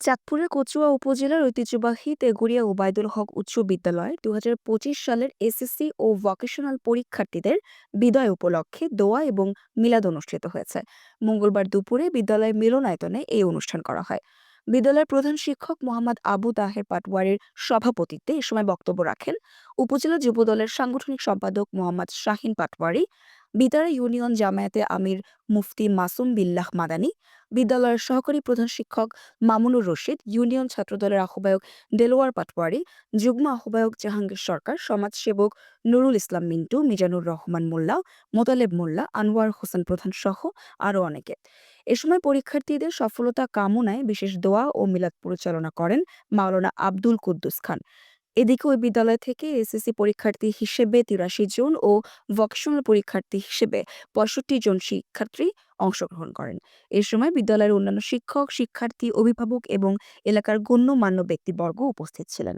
চাঁদপুরের কচুয়া উপজেলার ঐতিহ্যবাহী তেঘুরিয়া ওবায়দুল হক উচ্চ বিদ্যালয় দু সালের এসএসসি ও ভোকেশনাল পরীক্ষার্থীদের বিদায় উপলক্ষে দোয়া এবং মিলাদ অনুষ্ঠিত হয়েছে। মঙ্গলবার দুপুরে বিদ্যালয়ের মিলনায়তনে এই অনুষ্ঠান করা হয়। বিদ্যালয়ের প্রধান শিক্ষক মোহাম্মদ আবু তাহের পাটওয়ারির সভাপতিত্বে এ সময় বক্তব্য রাখেন। উপজেলা যুবদলের সাংগঠনিক সম্পাদক মোহাম্মদ শাহিন পাটওয়ারি বিদারা ইউনিয়ন জামায়াতে আমির মুফতি মাসুম বিল্লাহ মাদানী, বিদ্যালয়ের সহকারী প্রধান শিক্ষক মামুনুর রশিদ, ইউনিয়ন ছাত্রদলের আহ্বায়ক দেলোয়ার পাটওয়ারি যুগ্ম আহ্বায়ক জাহাঙ্গীর সরকার, সমাজসেবক নুরুল ইসলাম মিন্টু, মিজানুর রহমান মোল্লা, মোতালেব মোল্লা, আনোয়ার হোসেন প্রধান সহ আরও অনেকে। এ সময় পরীক্ষার্থীদের সফলতা কামনায় বিশেষ দোয়া ও মিলাদ পরিচালনা করেন মাওলানা আব্দুল কুদ্দুস খান। এদিকে ওই বিদ্যালয় থেকে এসএসসি পরীক্ষার্থী হিসেবে তিরাশি জন ও ভকেশনাল পরীক্ষার্থী হিসেবে পঁয়ষট্টি জন শিক্ষার্থী অংশগ্রহণ করেন। এ সময় বিদ্যালয়ের অন্যান্য শিক্ষক, শিক্ষার্থী, অভিভাবক এবং এলাকার গণ্যমান্য ব্যক্তিবর্গ উপস্থিত ছিলেন।